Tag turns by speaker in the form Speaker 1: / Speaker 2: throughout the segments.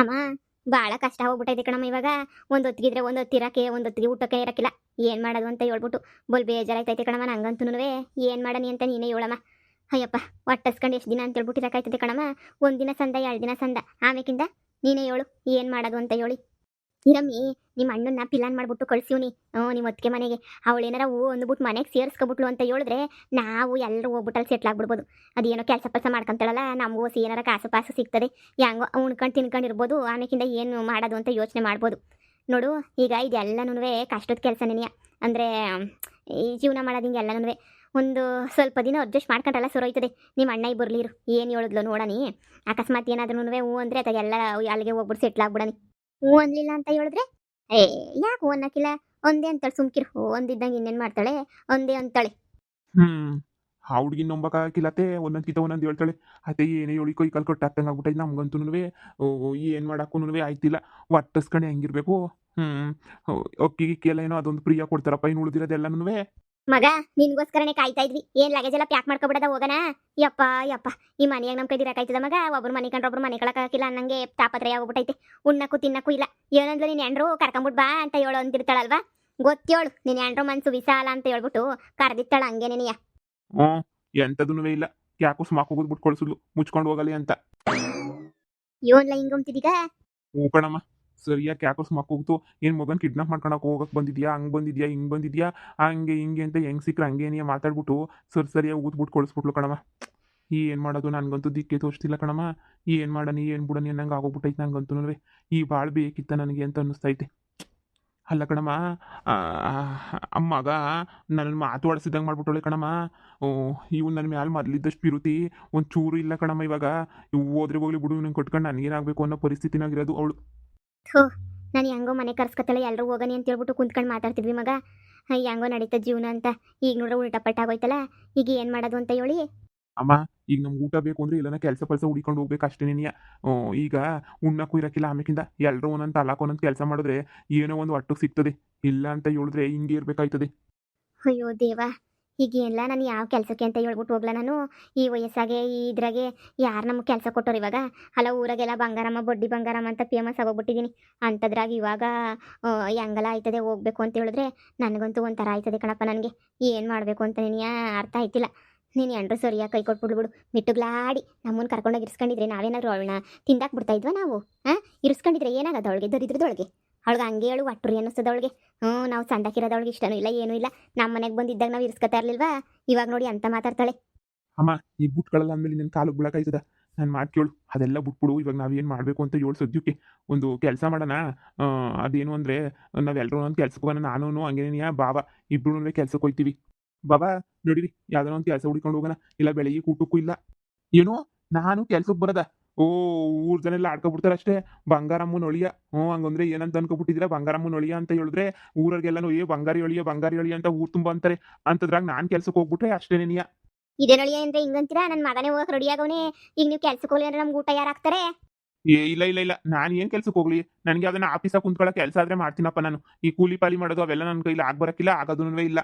Speaker 1: ಅಮ್ಮ ಭಾಳ ಕಷ್ಟ ಹೋಗ್ಬಿಟ್ಟೈತೆ ಕಣಮ್ಮ ಇವಾಗ. ಒಂದು ಹೊತ್ತಿಗಿದ್ರೆ ಒಂದು ಹೊತ್ತಿರಕ್ಕೆ ಒಂದು ಹೊತ್ತಿಗೆ ಊಟಕ್ಕೆ ಇರಕ್ಕಿಲ್ಲ. ಏನು ಮಾಡೋದು ಅಂತ ಹೇಳ್ಬಿಟ್ಟು ಬಲ್ ಬೇಜಾರಾಯ್ತೈತೆ ಕಣಮ್ಮ ನಂಗಂತೂ ಏನು ಮಾಡನಿ ಅಂತ ನೀನೇ ಹೇಳಮ್ಮ. ಅಯ್ಯಪ್ಪ ಒಟ್ಟಸ್ಕೊಂಡು ಎಷ್ಟು ದಿನ ಅಂತ ಹೇಳ್ಬಿಟ್ಟು ಇರಕಾಯ್ತೈತೆ ಕಣಮ್ಮ. ಒಂದಿನ ಸಂದ, ಎರಡು ದಿನ ಸಂದ. ಆಮೇಕಿಂದ ನೀನೇ ಹೇಳು, ಏನು ಮಾಡೋದು ಅಂತ ಹೇಳಿ. ಇರಮ್ಮಿ ನಿಮ್ಮ ಅಣ್ಣನ್ನ ಪಿಲಾನ್ ಮಾಡ್ಬಿಟ್ಟು ಕಳ್ಸಿವ್ನಿ ಹ್ಞೂ ನಿಮ್ಮ ಒತ್ತಿಗೆ ಮನೆಗೆ. ಅವಳೇನಾರ ಹೂ ಅಂದ್ಬಿಟ್ಟು ಮನೆಗೆ ಸೇರಿಸ್ಕೊಬಿಟ್ಲು ಅಂತ ಹೇಳಿದ್ರೆ ನಾವು ಎಲ್ಲರೂ ಹೋಗ್ಬಿಟ್ಟಲ್ಲಿ ಸೆಟ್ಲ್ ಆಗ್ಬಿಡ್ಬೋದು. ಅದೇನೋ ಕೆಲಸ ಕೆಲಸ ಮಾಡ್ಕೊಂತಾಳಲ್ಲ ನಮಗೂ ಸಿ ಏನಾರ ಕಾಸು ಪಾಸು ಸಿಗ್ತದೆ. ಹೆಂಗೋ ಉಣ್ಕೊಂಡು ತಿನ್ಕೊಂಡು ಇರ್ಬೋದು ಆಮೇಕಿಂದ ಏನು ಮಾಡೋದು ಅಂತ ಯೋಚನೆ ಮಾಡ್ಬೋದು. ನೋಡು, ಈಗ ಇದೆಲ್ಲನೂ ಕಷ್ಟದ ಕೆಲಸ ಅಂದ್ರೆ, ಈ ಜೀವನ ಮಾಡೋದು ಹಿಂಗೆಲ್ಲನೂ ಒಂದು ಸ್ವಲ್ಪ ದಿನ ಅಡ್ಜಸ್ಟ್ ಮಾಡ್ಕೊಂಡಲ್ಲ ಸುರೋಯ್ತದೆ ನಿಮ್ಮ ಅಣ್ಣ ಇಬ್ಬರ್ಲಿರು ಏನು ಹೇಳಿದ್ಲು ನೋಡನಿ ಅಕಸ್ಮಾತ್ ಏನಾದ್ರೂ ಹ್ಞೂ ಅಂದರೆ ಅದಾಗೆಲ್ಲ ಅಲ್ಲಿಗೆ ಹೋಗ್ಬಿಟ್ಟು ಸೆಟ್ಲ್ ಆಗ್ಬಿಡನಿ ಹ್ಞೂ ಅನ್ಲಿಲ್ಲ ಅಂತ ಹೇಳಿದ್ರೆ, ಏ, ಯಾಕೆ ಹೂ ಅನ್ನಕ್ಕಿಲ್ಲ ಒಂದೇ ಅಂತಾಳೆ ಹೂ ಒಂದಿದ್ದಂಗೆ ಇನ್ನೇನ್ ಮಾಡ್ತಾಳೆ? ಒಂದೇ ಅಂತಾಳೆ.
Speaker 2: ಹ್ಮ್. ಆ ಹುಡ್ಗಿ ನಂಬಕ್ಕಾಗಿಲ್ಲತ್ತೆ ಒಂದೊಂದ್ಕಿತ ಒಂದೊಂದು ಹೇಳ್ತಾಳೆ. ಅತ್ತೆ, ಏನೇ ಹೇಳಿ ಕೈ ಕಾಲು ಕಟ್ಟಾಕ್ತಂಗೆ ಆಗ್ಬಿಟ್ಟೈತೆ ನಮ್ಗಂತೂ ಏನು ಮಾಡಕ್ಕೂ ಆಯ್ತಿಲ್ಲ. ಒಟ್ಟಿಸ್ಕೊಂಡು ಹೆಂಗಿರ್ಬೇಕು? ಹ್ಮ್. ಅಕ್ಕಿಗೆ ಕೇಳ ಏನೋ ಅದೊಂದು ಪ್ರಿಯ ಕೊಡ್ತಾರಪ್ಪ ಇನ್ನು ಉಳಿದಿರೋದೆಲ್ಲನೂ
Speaker 1: ಮಗ ನಿನ್ಗೋಸ್ಕರನೇ ಕಾಯ್ತಾ ಇದ್ವಿ. ಏನ್ ಲಗೇಜ್ ಎಲ್ಲ ಪ್ಯಾಕ್ ಮಾಡ್ಕೊಬಿಡದ ಹೋಗನ ಯಪ್ಪ ಯಪ್ಪ. ಈ ಮನೆಯಾಗ ನಮ್ ಕೈ ದಿರಕಾಯ್ತದ ಮಗ? ಒಬ್ರು ಮನೆ ಕಂಡ್ರೆ ಒಬ್ರು ಮನೆ ಕಳಕಾಕಿಲ್ಲ ಅನ್ನಂಗೆ ತಾಪತ್ರೆ ಆಗ್ಬಿಟ್ಟೈತೆ. ಉಣ್ಣಕ್ಕೂ ತಿನ್ನಕ್ಕೂ ಇಲ್ಲ. ಏನಂದ್ಲು ನೀನ್ ಎಂಡ್ರು ಕರ್ಕೊಂಬಿಟ್ ಬಾ ಅಂತ ಹೇಳೋ ಅಂತಿರ್ತಾಳಲ್ವಾ ಗೊತ್ತೇಳು ನೀನ್ ಎಂಡ್ರು ಮನ್ಸು ವಿಶಾಲ ಅಂತ ಹೇಳ್ಬಿಟ್ಟು ಕರೆದಿತ್ತಾಳ ಹಂಗೆ ನಿನಿಯ
Speaker 2: ಎಂಥದೂ ಇಲ್ಲ. ಯಾಕೋ ಸ್ಮಾಕ್ ಹೋಗೋದು ಬಿಟ್ಟು ಕಳ್ಸಿದ್ಲು ಮುಚ್ಕೊಂಡು ಹೋಗಲಿ ಅಂತ.
Speaker 1: ಇವನ್ಲ ಹಿಂಗಂತಿದೀಗ
Speaker 2: ಹ್ಞೂ ಕಣಮ್ಮ. ಸರಿಯಾಗಿ ಯಾಕೋ ಸ್ಮಾಕ್ ಹೋಗ್ತು ಏನು ಮಗನ್ ಕಿಡ್ನಾಪ್ ಮಾಡ್ಕೊಳಕ್ ಹೋಗಕ್ ಬಂದಿದ್ಯಾ, ಹಂಗೆ ಬಂದಿದ್ಯಾ, ಹಿಂಗೆ ಬಂದಿದ್ಯಾ, ಹಂಗೆ ಹಿಂಗೆ ಅಂತ ಹೆಂಗೆ ಸಿಕ್ಕರೆ ಹಂಗೆ ಏನೇ ಮಾತಾಡ್ಬಿಟ್ಟು ಸರಿ ಸರಿಯಾಗಿ ಊದ್ಬಿಟ್ಟು ಕಳಿಸ್ಬಿಟ್ಲು ಕಣಮ್ಮ. ಏನು ಮಾಡೋದು? ನನಗಂತೂ ದಿಕ್ಕೆ ತೋರಿಸ್ತಿಲ್ಲ ಕಣಮ್ಮ. ಏನು ಮಾಡನಿ ಏನು ಬಿಡೋಣ ಏನಂಗೆ ಆಗೋಗ್ಬಿಟ್ಟೈತೆ ನಂಗಂತೂ ಈ ಭಾಳ ಬೇಕಿತ್ತ ನನಗೆ ಅಂತ ಅನ್ನಿಸ್ತೈತೆ. ಅಲ್ಲ ಕಣಮ್ಮ ಅಮ್ಮಗ ನನ್ನ ನನ್ನ ಮಾತಾಡಿಸಿದಂಗೆ ಮಾಡ್ಬಿಟ್ಟಳೆ ಕಣಮ್ಮ. ಓ ಇವು ನನ್ನ ಮ್ಯಾಲೆ ಮೊದಲಿದ್ದಷ್ಟು ಬಿರುತಿ ಒಂದು ಚೂರು ಇಲ್ಲ ಕಣಮ್ಮ ಇವಾಗ. ಇವು ಹೋದ್ರೆ ಹೋಗ್ಲಿ ಬಿಡು ನಂಗೆ ಕೊಟ್ಕೊಂಡು ನನಗೇನಾಗಬೇಕು ಅನ್ನೋ ಪರಿಸ್ಥಿತಿನಾಗಿರೋದು ಅವಳು.
Speaker 1: ನಾನು ಹೆಂಗೋ ಮನೆ ಕರ್ಸ್ಕೊತಾಳೆ ಎಲ್ಲರೂ ಹೋಗನಿ ಅಂತ ಹೇಳ್ಬಿಟ್ಟು ಕುಂತ್ಕೊಂಡು ಮಾತಾಡ್ತಿದ್ವಿ ಮಗ. ಹೆಂಗೋ ನಡೀತದ ಜೀವನ ಅಂತ. ಈಗ ನೋಡ್ರೆ ಉಲ್ಟಾ ಪಲ್ಟ ಆಗೋಯ್ತಲ್ಲ ಈಗ ಏನು ಮಾಡೋದು ಅಂತ ಹೇಳಿ.
Speaker 2: ಅಮ್ಮ ಈಗ ನಮ್ಗೆ ಊಟ ಬೇಕು ಅಂದ್ರೆ ಇಲ್ಲನ ಕೆಲಸ ಪಲ್ಸ ಹುಡಿಕೊಂಡು ಹೋಗ್ಬೇಕು ಅಷ್ಟೇ ನೀನಿಯ ಈಗ ಉಣ್ಣಕ್ಕೂ ಇರಕ್ಕಿಲ್ಲ ಆಮೇಕಿಂದ ಎಲ್ಲರೂ ಒಂದೊಂದು ತಲಾಕ್ ಒಂದೊಂದು ಕೆಲಸ ಮಾಡಿದ್ರೆ ಏನೋ ಒಂದು ಒಟ್ಟು ಸಿಗ್ತದೆ. ಇಲ್ಲ ಅಂತ ಹೇಳಿದ್ರೆ ಹಿಂಗೆ ಇರಬೇಕಾಯ್ತದೆ.
Speaker 1: ಅಯ್ಯೋ ದೇವ ಈಗ ಎಲ್ಲ ನಾನು ಯಾವ ಕೆಲಸಕ್ಕೆ ಅಂತ ಹೇಳ್ಬಿಟ್ಟು ಹೋಗ್ಲ ನಾನು. ಈ ವಯಸ್ಸಾಗೆ, ಈ ಇದ್ರಾಗೆ ಯಾರು ನಮಗೆ ಕೆಲಸ ಕೊಟ್ಟರು ಇವಾಗ? ಅಲ್ಲ, ಊರಾಗೆಲ್ಲ ಬಂಗಾರಮ್ಮ, ಬಡ್ಡಿ ಬಂಗಾರಮ್ಮ ಅಂತ ಫೇಮಸ್ ಆಗೋಗ್ಬಿಟ್ಟಿದ್ದೀನಿ ಅಂಥದ್ರಾಗ ಇವಾಗ ಹೆಂಗಲ್ಲ ಆಯ್ತದೆ ಹೋಗ್ಬೇಕು ಅಂತ ಹೇಳಿದ್ರೆ ನನಗಂತೂ ಒಂಥರ ಆಯ್ತದೆ ಕಣಪ್ಪ ನನಗೆ. ಏನು ಮಾಡಬೇಕು ಅಂತ ನಿನ್ನ ಅರ್ಥ ಆಯ್ತಿಲ್ಲ. ನೀನು ಎಂಡ್ರು ಸರಿಯಾಗಿ ಕೈ ಕೊಟ್ಬಿಡ್ಬಿಡು ಮಿಟ್ಟುಗ್ಲಾಡಿ ನಮ್ಮನ್ನು ಕರ್ಕೊಂಡೋಗಿ ಇರಿಸ್ಕೊಂಡಿದ್ರೆ ನಾವೇನಾದ್ರು ಅವಳನ್ನ ತಿಂದಾಕ್ ಬಿಡ್ತಾ ಇದ್ವಾ ನಾವು? ಹಾಂ ಇರಿಸ್ಕೊಂಡಿದ್ರೆ ಏನಾಗದ ಅವಳಿಗೆ, ದರಿದ್ರದೊಳಗೆ? ಅವಳಿಗೆ ಹಂಗೆ ಹೇಳು, ಒಟ್ಟರು ಅನ್ನಿಸ್ತದ ಅವಳಿಗೆ. ಹ್ಞೂ, ನಾವು ಅವಳಿಗೆ ಇಷ್ಟನೂ ಇಲ್ಲ, ಏನೂ ಇಲ್ಲ. ನಮ್ಮ ಮನೆಗೆ ಬಂದಿದ್ದಾಗ ನಾವು ಇರಿಸ್ಕೊತಾ ಇರ್ಲಿಲ್ವಾ? ಇವಾಗ ನೋಡಿ ಅಂತ ಮಾತಾಡ್ತಾಳೆ.
Speaker 2: ಅಮ್ಮ, ಈ ಬುಟ್ಗಳೆಲ್ಲ ಅಂದಮೇಲೆ ನನ್ನ ಕಾಲು ಬಿಡಕಾಯ್ತದ ನಾನು ಮಾತು ಕೇಳು. ಅದೆಲ್ಲ ಬಿಟ್ಬಿಡು, ಇವಾಗ ನಾವೇನು ಮಾಡಬೇಕು ಅಂತ ಹೇಳು ಸದ್ಯಕ್ಕೆ. ಒಂದು ಕೆಲಸ ಮಾಡೋಣ. ಅದೇನು ಅಂದರೆ ನಾವೆಲ್ಲರೂ ಒಂದು ಕೆಲ್ಸಕ್ಕೆ ಹೋಗೋಣ ನಾನು ಹಂಗೇನಿಯ ಬಾಬಾ ಇಬ್ಬರು ಕೆಲ್ಸಕ್ಕೆ ಹೋಗ್ತೀವಿ ಬಾಬಾ ನೋಡಿರಿ, ಯಾವ್ದಾರ ಒಂದು ಕೆಲಸ ಹುಡ್ಕೊಂಡು ಹೋಗೋಣ. ಇಲ್ಲ, ಬೆಳಿಗ್ಗೆ ಊಟಕ್ಕೂ ಇಲ್ಲ. ಏನು, ನಾನು ಕೆಲಸಕ್ಕೆ ಬರೋದ? ಓ ಊರ್ ಜನ ಎಲ್ಲ ಆಡ್ಕೊಬಿಡ್ತಾರೆ ಅಷ್ಟೇ. ಬಂಗಾರಮ್ಮನ ಒಳಿಯ ಹ್ಞೂ ಹಂಗಂದ್ರೆ ಏನಂತ ಅನ್ಕೊಬಿಟ್ಟಿದ್ರ ಬಂಗಾರಮ್ಮನ ಒಳಿಯ ಅಂತ ಹೇಳಿದ್ರೆ ಊರಿಗೆಲ್ಲನೂ ಏ ಬಂಗಾರಿ ಒಳಿಯ ಬಂಗಾರಿ ಒಳಿಯ ಅಂತ ಊರ್ ತುಂಬ ಅಂತಾರೆ. ಅಂತದ್ರಾಗ ನಾನು ಕೆಲ್ಸಕ್ಕೆ ಹೋಗ್ಬಿಟ್ರೆ ಅಷ್ಟೇ ನಿಯ.
Speaker 1: ಇದೇ ನೋಡಿ ಅಂದ್ರೆ ಹಿಂಗಂತೀರಾ? ನನ್ನ ಮಗನೇ ಹೋಗಕ್ ರೆಡಿ ಆಗೋನೆ ಈಗ ನೀವು ಕೆಲ್ಸಕ್ಕೆ ಹೋಗ್ಲಿ ಅಂದ್ರೆ ನಮ್ಗೆ ಊಟ ಯಾರು ಹಾಕ್ತಾರೆ?
Speaker 2: ಏ ಇಲ್ಲ ಇಲ್ಲ ಇಲ್ಲ. ನಾನು ಏನು ಕೆಲ್ಸಕ್ಕೆ ಹೋಗ್ಲಿ? ನನಗೆ ಅದನ್ನ ಆಫೀಸಾಗ ಕುಂತ್ಕೊಳ್ಳೋ ಕೆಲಸ ಆದ್ರೆ ಮಾಡ್ತೀನಪ್ಪ ನಾನು. ಈ ಕೂಲಿ ಪಾಲಿ ಮಾಡೋದು ಅವೆಲ್ಲ ನನ್ನ ಕೈಲಿ ಆಗ್ ಬರಕ್ಕಿಲ್ಲ ಆಗೋದೂ ಇಲ್ಲ.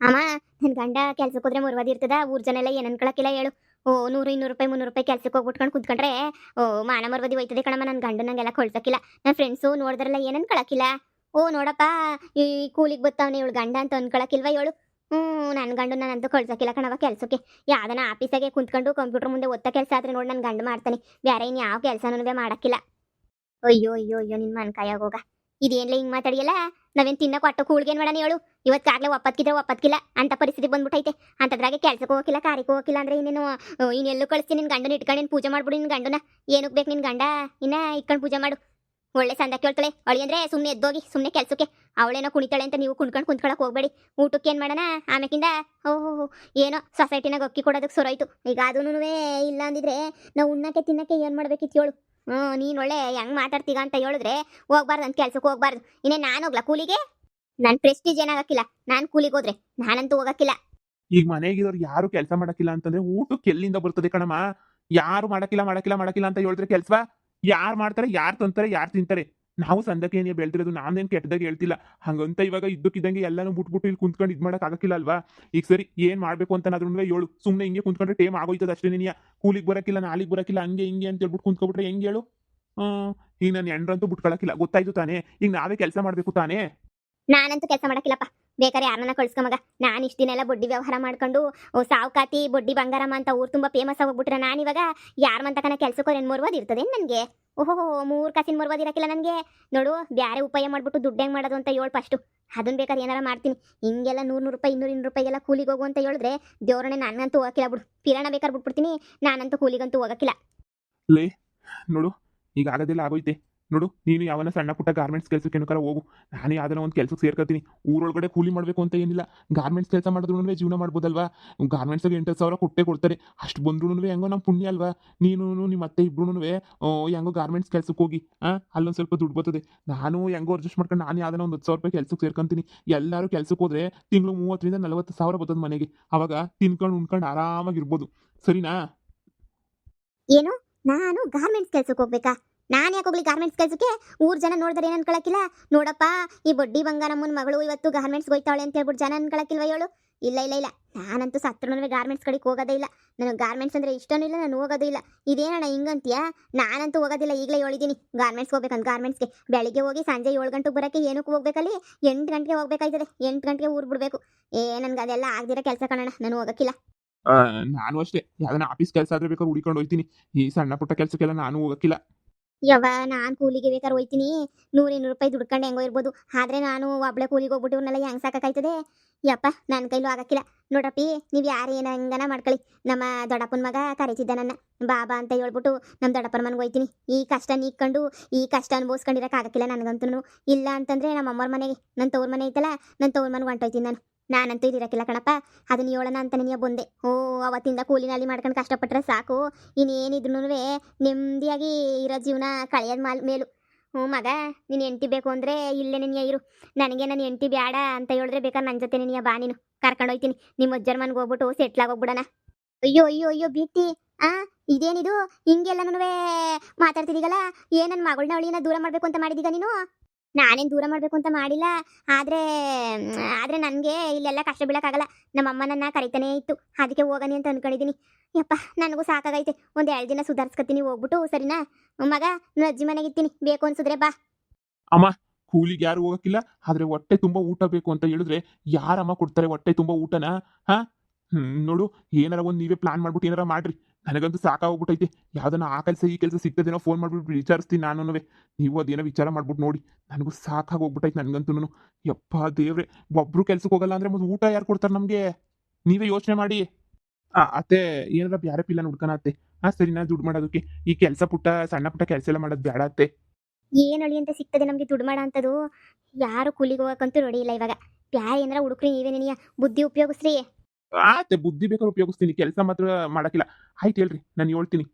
Speaker 1: ಅಮ್ಮ ನನ್ನ ಗಂಡ ಕೆಲ್ಸಕ್ಕೆ ಹೋದ್ರೆ ಮುರ್ವದಿ ಇರ್ತದ. ಊರ್ ಜನ ಎಲ್ಲ ಏನ್ ಅನ್ಕೊಳಕ್ಕಿಲ್ಲ ಹೇಳು. ಓ, ನೂರು, ಇನ್ನೂರು ರೂಪಾಯಿ, ಮುನ್ನೂರು ರೂಪಾಯಿ ಕೆಲಸಕ್ಕೆ ಹೋಗ್ಬಿಟ್ಕೊಂಡು ಕುತ್ಕೊಂಡ್ರೆ, ಓ, ಮಾನ ಮರ್ವದಿ ಹೋಯ್ತದೆ ಕಣಮ್ಮ ನನ್ನ ಗಂಡು ನಂಗೆಲ್ಲ ಕೊಳ್ಸಕ್ಕಿಲ್ಲ ನನ್ನ ಫ್ರೆಂಡ್ಸು ನೋಡಿದ್ರಲ್ಲ ಏನನ್ ಕಳಕಿಲ್ಲ ಓ, ನೋಡಪ್ಪ, ಈ ಕೂಲಿಗೆ ಬತ್ತಾವನೆ ಇವಳು ಗಂಡ ಅಂತ ಅನ್ಕೊಳಕ್ಕಿಲ್ವಾ ಇವಳು? ಹ್ಞೂ ನನ್ನ ಗಂಡು ನಾನಂತೂ ಕಳ್ಸೋಕ್ಕಿಲ್ಲ ಕಣವ ಕೆಲಸಕ್ಕೆ. ಯಾವ್ದನ ಆಫೀಸಾಗೆ ಕುಂತ್ಕೊಂಡು ಕಂಪ್ಯೂಟರ್ ಮುಂದೆ ಒತ್ತ ಕೆಲಸ ಆದ್ರೆ ನೋಡಿ ನನ್ನ ಗಂಡು ಮಾಡ್ತಾನೆ. ಬೇರೆ ಇನ್ನು ಯಾವ ಕೆಲಸನೂ ಮಾಡಕ್ಕಿಲ್ಲ. ಅಯ್ಯೋ ಅಯ್ಯೋ ಅಯ್ಯೋ ನಿನ್ನ ಮನ್ಕಾಯಾಗೋಗ. ಇದೇನ್ಲ ಹಿಂಗೆ ಮಾತಾಡಿಯಲ್ಲ? ನಾವೇನು ತಿನ್ನಕ್ಕೆ ಒಟ್ಟು ಕೂಳ್ಗೇನು ಮಾಡೋಣ ಹೇಳು. ಇವತ್ತಾಗಲೇ ಒಪ್ಪತ್ಕಿದ್ರೆ ಒಪ್ಪತ್ಕಿಲ್ಲ ಅಂತ ಪರಿಸ್ಥಿತಿ ಬಂದ್ಬಿಟ್ಟೈತೆ. ಅಂತದ್ರಾಗೆ ಕೆಲ್ಸಕ್ಕೆ ಹೋಗಿಲ್ಲ ಕಾರ್ಯಕ್ಕೆ ಹೋಗಿಲ್ಲ ಅಂದ್ರೆ ಇನ್ನೇನು ಇನ್ನೆಲ್ಲೂ ಕಳಿಸ್ತೀನಿ. ನಿನ್ನ ಗಂಡನ ಇಟ್ಕೊಂಡು ನೀನು ಪೂಜೆ ಮಾಡ್ಬಿಡು ನಿನ್ನ ಗಂಡನ ಏನಕ್ಕೆ ಬೇಕು ನಿನ್ನ ಗಂಡ? ಇನ್ನ ಇಟ್ಕೊಂಡು ಪೂಜೆ ಮಾಡು. ಒಳ್ಳೆ ಸಂದ ಕೇಳ್ತಾಳೆ. ಅವಳಿ ಅಂದ್ರೆ ಸುಮ್ಮನೆ ಎದ್ದೋಗಿ ಸುಮ್ಮನೆ ಕೆಲ್ಸಕ್ಕೆ. ಅವಳೇನೋ ಕುಣಿತಾಳೆ ಅಂತ ನೀವು ಕುಣ್ಕೊಂಡು ಕುಂತ್ಕೊಳಕ್ ಹೋಗ್ಬೇಡಿ. ಊಟಕ್ಕೆ ಏನು ಮಾಡೋಣ? ಆಮೇಕಿಂದ ಓಹೋ ಏನೋ ಸೊಸೈಟಿನಾಗ ಅಕ್ಕಿ ಕೊಡೋದಕ್ಕೆ ಸುರೋಯ್ತು ಈಗ ಅದೂ ಇಲ್ಲ ಅಂದಿದ್ರೆ ನಾವು ಉಣ್ಣಕ್ಕೆ ತಿನ್ನಕ್ಕೆ ಏನು ಮಾಡ್ಬೇಕಿತ್ತು ಹೇಳು. ಹ್ಞೂ ನೀನು ಒಳ್ಳೆ ಹೆಂಗ್ ಮಾತಾಡ್ತೀಗ ಅಂತ ಹೇಳಿದ್ರೆ ಹೋಗ್ಬಾರ್ದು ಅಂತ ಕೆಲ್ಸಕ್ಕೆ ಹೋಗ್ಬಾರ್ದು. ಇನ್ನೇ ನಾನು ಹೋಗ್ಲಾ ಕೂಲಿಗೆ? ನನ್ ಪ್ರೆಸ್ಟೀಜ್ ಏನಾಗಕ್ಕಿಲ್ಲ ನಾನು ಕೂಲಿಗೆ ಹೋದ್ರೆ ನಾನಂತೂ ಹೋಗಕ್ಕಿಲ್ಲ.
Speaker 2: ಈಗ ಮನೆಗಿರೋರು ಯಾರು ಕೆಲಸ ಮಾಡಕ್ಕಿಲ್ಲ ಅಂತಂದ್ರೆ ಊಟಕ್ಕೆ ಎಲ್ಲಿಂದ ಬರ್ತದೆ ಕಣಮ್ಮ? ಯಾರು ಮಾಡಕ್ಕಿಲ್ಲ ಮಾಡಕ್ಕಿಲ್ಲ ಮಾಡಕ್ಕಿಲ್ಲ ಅಂತ ಹೇಳಿದ್ರೆ ಕೆಲ್ಸವಾ? ಯಾರು ಮಾಡ್ತಾರೆ, ಯಾರು ತಂತಾರೆ, ಯಾರು ತಿಂತಾರೆ? ನಾವು ಏನೇ ನಾನು ನಾನೇನು ಕೆಟ್ಟದಾಗ ಹೇಳ್ತಿಲ್ಲ. ಹಂಗಂತ ಇವಾಗ ಇದ್ದಕ್ಕಿದ್ದಂಗೆ ಎಲ್ಲಾನು ಬಿಟ್ಬಿಟ್ಟು ಇಲ್ಲಿ ಕುಂತ್ಕೊಂಡು ಇದು ಮಾಡಕ್ ಆಗಕ್ಕಿಲ್ಲ ಅಲ್ವಾ? ಈಗ ಸರಿ, ಏನ್ ಮಾಡಬೇಕು ಅಂತ ನಾದ್ರೂ ಹೇಳು. ಸುಮ್ಮನೆ ಹಿಂಗೆ ಕುಂತ್ಕೊಂಡ್ರೆ ಟೇಮ್ ಆಗೋಯ್ತದ ಅಷ್ಟೇ ನೀನಿಯ. ಕೂಲಿಗೆ ಬರಕ್ಕಿಲ್ಲ ನಾಲಿಗೆ ಬರಕ್ಕಿಲ್ಲ, ಹಂಗೆ ಹಿಂಗೆ ಅಂತ ಹೇಳ್ಬಿಟ್ಟು ಕುಂತ್ಕೊಬಿಟ್ರೆ ಹೆಂಗೆ ಹೇಳು? ಈಗ ನಾನು ಎಂಡ್ರಂತೂ ಬಿಟ್ಕೊಳಕಿಲ್ಲ ಗೊತ್ತಾಯ್ತು ತಾನೇ? ಈಗ ನಾವೇ ಕೆಲಸ ಮಾಡಬೇಕು ತಾನೇ?
Speaker 1: ನಾನಂತೂ ಕೆಲಸ ಮಾಡಕ್ಕಿಲ್ಲಪ್ಪ. ಬೇಕಾದ್ರೆ ಯಾರನ್ನ ಕಳ್ಸ್ಕೊಮಗ ನಾನು ಇಷ್ಟ ದಿನ ಎಲ್ಲ ಬಡ್ಡಿ ವ್ಯವಹಾರ ಮಾಡ್ಕೊಂಡು ಸಾವ್ಕಾತಿ, ಬಡ್ಡಿ ಬಂಗಾರಮ್ಮ ಅಂತ ಊರು ತುಂಬ ಫೇಮಸ್ ಆಗೋಗ್ಬಿಟ್ರೆ ನಾನಿವಾಗ ಯಾರ ಮಂತಕನ ಕೆಲ್ಸಕ್ಕೆ ಏನು ಮೊರ್ವದ್ ಇರ್ತದೆ ನನಗೆ? ಓಹೋ ಮೂರು ಕಾಸಿನ ಮೊರ್ವದ್ ಇರಕ್ಕಿಲ್ಲ ನನಗೆ. ನೋಡು, ಬ್ಯಾರೆ ಉಪಾಯ ಮಾಡ್ಬಿಟ್ಟು ದುಡ್ಡು ಹೆಂಗೆ ಮಾಡೋದು ಅಂತ ಹೇಳು ಫಸ್ಟು ಅದನ್ ಬೇಕಾದ್ರೆ ಏನಾರ ಮಾಡ್ತೀನಿ. ಹಿಂಗೆಲ್ಲ ನೂರು ನೂರು ರೂಪಾಯಿ, ಇನ್ನೂರು ಇನ್ನೂರು ರೂಪಾಯಿಗೆಲ್ಲ ಕೂಲಿಗೆ ಹೋಗು ಅಂತ ಹೇಳಿದ್ರೆ ದೇವ್ರನ್ನೇ ನಾನಂತೂ ಹೋಗಕ್ಕಿಲ್ಲ ಬಿಡು. ಪಿರಣ ಬೇಕಾದ್ರೆ ಬಿಟ್ಬಿಡ್ತೀನಿ. ನಾನಂತೂ ಕೂಲಿಗಂತೂ ಹೋಗಕ್ಕಿಲ್ಲ.
Speaker 2: ನೋಡು, ಈಗ ಆಗೋದಿಲ್ಲ, ಆಗೋಯ್ತೆ. ನೋಡು, ನೀನು ಯಾವನ ಸಣ್ಣ ಪುಟ್ಟ ಗಾರ್ಮೆಂಟ್ಸ್ ಕೆಲಸಕ್ಕೆ ಏನಕ್ಕಾರ ಹೋಗು. ನಾನು ಯಾವ್ದಾರ ಒಂದು ಕೆಲಸಕ್ಕೆ ಸೇರ್ಕೊತೀನಿ ಊರೊಳಗಡೆ ಕೂಲಿ ಮಾಡಬೇಕು ಅಂತ ಏನಿಲ್ಲ. ಗಾರ್ಮೆಂಟ್ಸ್ ಕೆಲಸ ಮಾಡಿದ್ರು ಜೀವನ ಮಾಡ್ಬೋದಲ್ವಾ? ಗಾರ್ಮೆಂಟ್ಸ್ಗೆ ಎಂಟು ಸಾವಿರ ಕೊಟ್ಟೆ ಕೊಡ್ತಾರೆ. ಅಷ್ಟು ಬಂದ್ರೂ ಹೆಂಗೋ ನಮ್ಮ ಪುಣ್ಯ ಅಲ್ವಾ? ನೀನು ನಿಮ್ಮ ಅತ್ತೆ ಇಬ್ರು ಹೆಂಗೋ ಗಾರ್ಮೆಂಟ್ಸ್ ಕೆಲಸಕ್ಕೆ ಹೋಗಿ ಹಾಂ ಅಲ್ಲೊಂದು ಸ್ವಲ್ಪ ದುಡ್ಡು ಬರ್ತದೆ. ನಾನು ಹೆಂಗೋ ಅಡ್ಜಸ್ಟ್ ಮಾಡ್ಕೊಂಡು ನಾನು ಯಾವ್ದಾರ ಒಂದು ಹತ್ತು ಸಾವಿರ ರೂಪಾಯಿ ಕೆಲಸಕ್ಕೆ ಸೇರ್ಕೊಂತೀನಿ. ಎಲ್ಲರೂ ಕೆಲಸಕ್ಕೆ ಹೋದ್ರೆ ತಿಂಗಳು ಮೂವತ್ತರಿಂದ ನಲವತ್ತು ಸಾವಿರ ಬರ್ತದೆ ಮನೆಗೆ. ಅವಾಗ ತಿನ್ಕೊಂಡು ಉಣ್ಕೊಂಡು ಆರಾಮಾಗಿರ್ಬೋದು. ಸರಿನಾ?
Speaker 1: ಏನು? ನಾನು ಗಾರ್ಮೆಂಟ್ಸ್ ಕೆಲಸಕ್ಕೆ ಹೋಗ್ಬೇಕಾ? ನಾನು ಯಾಕೆ ಹೋಗ್ಲಿ ಗಾರ್ಮೆಂಟ್ಸ್ ಕೆಲಸಕ್ಕೆ? ಊರ್ ಜನ ನೋಡಿದ್ರೆ ಏನು ಅನ್ಕೊಳಕಿಲ್ಲ ನೋಡಪ್ಪ, ಈ ಬಡ್ಡಿ ಬಂಗಾರಮ್ಮನ ಮಗಳು ಇವತ್ತು ಗಾರ್ಮೆಂಟ್ಸ್ ಹೋಯ್ತಾಳೆ ಅಂತ ಹೇಳ್ಬಿಟ್ಟು ಜನ ಅನ್ಕೊಳಕಿಲ್ವ ಹೇಳು ಇಲ್ಲ ಇಲ್ಲ ಇಲ್ಲ. ನಾನಂತೂ ಸತ್ರನೂ ಗಾರ್ಮೆಂಟ್ಸ್ ಕಡೆಗೆ ಹೋಗೋದೇ ಇಲ್ಲ. ನನಗೆ ಗಾರ್ಮೆಂಟ್ಸ್ ಅಂದ್ರೆ ಇಷ್ಟನೂ ಇಲ್ಲ, ನಾನು ಹೋಗೋದು ಇಲ್ಲ. ಇದೇನಣ್ಣ, ಹಿಂಗಂತೀಯ? ನಾನಂತೂ ಹೋಗೋದಿಲ್ಲ, ಈಗಲೇ ಹೇಳಿದ್ದೀನಿ ಗಾರ್ಮೆಂಟ್ಸ್ ಹೋಗ್ಬೇಕಂತ ಗಾರ್ಮೆಂಟ್ಸ್ಗೆ ಬೆಳಿಗ್ಗೆ ಹೋಗಿ ಸಂಜೆ ಏಳು ಗಂಟೆಗೆ ಬರೋಕ್ಕೆ ಏನಕ್ಕೆ ಹೋಗ್ಬೇಕಲ್ಲಿ? ಎಂಟು ಗಂಟೆಗೆ ಹೋಗ್ಬೇಕಾಯ್ತದೆ. ಎಂಟು ಗಂಟೆಗೆ ಊರು ಬಿಡಬೇಕು. ಏ, ನನಗೆ ಅದೆಲ್ಲ ಆಗದಿರೋ ಕೆಲಸ ಕಣಣ್ಣ, ನಾನು ಹೋಗಕ್ಕಿಲ್ಲ.
Speaker 2: ನಾನು ಅಷ್ಟೇ. ಯಾವ್ದಾನ ಆಫೀಸ್ ಕೆಲಸ ಆದ್ರೆ ಬೇಕಾದ್ರೆ ಹುಡುಕೊಂಡು ಹೋಗ್ತೀನಿ. ಈ ಸಣ್ಣ ಪುಟ್ಟ ಕೆಲಸಕ್ಕೆಲ್ಲ ನಾನು ಹೋಗಕ್ಕಿಲ್ಲ.
Speaker 1: ಯವ್ವ, ನಾನು ಕೂಲಿಗೆ ಬೇಕಾದ್ರೆ ಹೋಯ್ತೀನಿ. ನೂರ ಇನ್ನೂರು ರೂಪಾಯಿ ದುಡ್ಕೊಂಡು ಹೆಂಗೋ ಇರ್ಬೋದು. ಆದ್ರೆ ನಾನು ಒಬ್ಳೆ ಕೂಲಿಗೆ ಹೋಗ್ಬಿಟ್ಟು ಇವ್ರನ್ನೆಲ್ಲ ಹೆಂಗ್ ಸಾಕಾಯ್ತದೆ ಯಪ್ಪ ನನ್ನ ಕೈಲೂ ಆಗಕ್ಕಿಲ್ಲ. ನೋಡಪ್ಪಿ, ನೀವು ಯಾರು ಏನ ಹಂಗನ ಮಾಡ್ಕೊಳ್ಳಿ. ನಮ್ಮ ದೊಡ್ಡಪ್ಪನ ಮಗ ಕರೀತಿದ್ದ ನನ್ನ. ಬಾಬಾ ಅಂತ ಹೇಳ್ಬಿಟ್ಟು ನಮ್ಮ ದೊಡ್ಡಪ್ಪನ ಮನೆಗೆ ಹೋಯ್ತೀನಿ. ಈ ಕಷ್ಟ ನೀಕ್ಕೊಂಡು ಈ ಕಷ್ಟ ಅನುಭವಿಸ್ಕೊಂಡಿರಕ್ಕೆ ಆಗಕ್ಕಿಲ್ಲ ನನಗಂತೂ ಇಲ್ಲ ಅಂತಂದ್ರೆ ನಮ್ಮ ಅಮ್ಮವ್ರ ಮನೆಗೆ ನನ್ನ ತವ್ರ ಮನೆ ಐತಲ್ಲ ನನ್ನ ತವ್ರ ಮನೆಗೆ ಹೊಂಟೋಯ್ತೀನಿ ನಾನು. ನಾನಂತೂ ಇದಿರಕ್ಕಿಲ್ಲ ಕಣಪ್ಪ. ಅದನ್ನ ಹೇಳೋಣ ಅಂತ ನಿನ್ನ ಬಂದೆ. ಓ ಅವತ್ತಿಂದ ಕೂಲಿನಲ್ಲಿ ಮಾಡ್ಕೊಂಡು ಕಷ್ಟಪಟ್ಟರೆ ಸಾಕು. ಇನ್ನೇನಿದ್ರು ನೆಮ್ಮದಿಯಾಗಿ ಇರೋ ಜೀವನ ಕಳೆಯೋದು ಮಾಲ್ ಮೇಲು. ಹ್ಞೂ ಮಗ ನಿನ್ನ ಎಂಟಿ ಬೇಕು ಅಂದರೆ ಇಲ್ಲೇ ನಿನಗೆ ಇರು. ನನಗೆ ನನ್ನ ಎಂಟಿ ಬೇಡ ಅಂತ ಹೇಳಿದ್ರೆ ಬೇಕಾದ್ರೆ ನನ್ನ ಜೊತೆ ನಿನ್ನ ಬಾ ನೀನು. ಕರ್ಕೊಂಡು ಹೋಯ್ತೀನಿ. ನಿಮ್ಮ ಅಜ್ಜರ ಮನೆಗೆ ಹೋಗ್ಬಿಟ್ಟು ಸೆಟ್ಲ್ ಆಗೋಗ್ಬಿಡೋಣ. ಅಯ್ಯೋ ಅಯ್ಯೋ ಅಯ್ಯೋ ಬೀತಿ ಆ, ಇದೇನಿದು? ಹಿಂಗೆಲ್ಲನೂ ಮಾತಾಡ್ತಿದ್ದೀಗಲ್ಲ ಏ ನನ್ನ ಮಗಳನ್ನ ಅವಳಿನ ದೂರ ಮಾಡಬೇಕು ಅಂತ ಮಾಡಿದೀಗ ನೀನು? ನಾನೇನು ದೂರ ಮಾಡಬೇಕು ಅಂತ ಮಾಡಿಲ್ಲ. ಆದರೆ ಆದರೆ ನನಗೆ ಇಲ್ಲೆಲ್ಲ ಕಷ್ಟ ಬೀಳೋಕ್ಕಾಗಲ್ಲ. ನಮ್ಮ ಅಮ್ಮ ಕರಿತಾನೇ ಇತ್ತು. ಅದಕ್ಕೆ ಹೋಗನಿ ಅಂತ ಅಂದ್ಕೊಂಡಿದ್ದೀನಿ ಯಪ್ಪ, ನನಗೂ ಸಾಕಾಗೈತೆ. ಒಂದು ಎರಡು ದಿನ ಸುಧಾರಿಸ್ಕೊತೀನಿ ಹೋಗ್ಬಿಟ್ಟು ಸರಿನಾ? ಮಗ ನನ್ನ ಅಜ್ಜಿ ಮನೆಗೆ ಇರ್ತೀನಿ. ಬೇಕು ಅನ್ಸಿದ್ರೆ ಬಾ.
Speaker 2: ಅಮ್ಮ, ಕೂಲಿಗೆ ಯಾರು ಹೋಗಕ್ಕಿಲ್ಲ. ಆದ್ರೆ ಹೊಟ್ಟೆ ತುಂಬಾ ಊಟ ಬೇಕು ಅಂತ ಹೇಳಿದ್ರೆ ಯಾರಮ್ಮ ಕೊಡ್ತಾರೆ ಹೊಟ್ಟೆ ತುಂಬಾ ಊಟನ? ಹಾ? ನೋಡು, ಏನಾರ ಒಂದು ನೀವೇ ಪ್ಲಾನ್ ಮಾಡ್ಬಿಟ್ಟು ಏನಾರ ಮಾಡ್ರಿ. ನನಗಂತೂ ಸಾಕಾಗೋಗ್ಬಿಟ್ಟೈತೆ ಯಾವ್ದನ್ನ ಆ ಕೆಲಸ, ಈ ಕೆಲಸ ಸಿಗ್ತದೇನೋ ಫೋನ್ ಮಾಡ್ಬಿಟ್ಟು ವಿಚಾರಿಸ್ತೀನಿ ನಾನು ನೀವು ಅದೇನೋ ವಿಚಾರ ಮಾಡ್ಬಿಟ್ಟು ನೋಡಿ. ನನಗೂ ಸಾಕಾಗೋಗ್ಬಿಟ್ಟೈತೆ ನನಗಂತೂ ಯಪ್ಪ ದೇವ್ರೆ, ಒಬ್ರು ಕೆಲ್ಸಕ್ಕೆ ಹೋಗಲ್ಲ ಅಂದ್ರೆ ಮತ್ತೆ ಊಟ ಯಾರು ಕೊಡ್ತಾರೆ ನಮಗೆ? ನೀವೇ ಯೋಚನೆ ಮಾಡಿ. ಅತ್ತೆ ಏನಾರ ಬ್ಯಾರೆ ಪಿಲ್ಲ ಹುಡ್ಕನ ಅತ್ತೆ. ಹಾ ಸರಿನಾ ದುಡ್ಡು ಮಾಡೋದಕ್ಕೆ. ಈ ಕೆಲಸ ಪುಟ್ಟ, ಸಣ್ಣ ಪುಟ್ಟ ಕೆಲಸ ಎಲ್ಲ ಮಾಡೋದು ಬೇಡ ಅತ್ತೆ.
Speaker 1: ಏನ್ ಅಳಿ ಅಂತ ಸಿಗ್ತದೆ ನಮಗೆ ದುಡ್ಡು ಮಾಡೋ ಅಂತದು? ಯಾರು ಕೂಲಿಗೆ ಹೋಗಕ್ಕಂತೂ ರೆಡಿ ಇಲ್ಲ ಇವಾಗ. ಪ್ಯಾರ ಏನಾರ ಹುಡುಕ್ರಿ ನೀವೇ ಬುದ್ಧಿ ಉಪಯೋಗಿಸ್ರಿ.
Speaker 2: ಆತೆ ಬುದ್ಧಿ ಬೇಕಾದ್ರೆ ಉಪಯೋಗಿಸ್ತೀನಿ. ಕೆಲಸ ಮಾತ್ರ ಮಾಡಕ್ಕಿಲ್ಲ. ಆಯ್ತು ಹೇಳ್ರಿ ನಾನು ಹೇಳ್ತೀನಿ.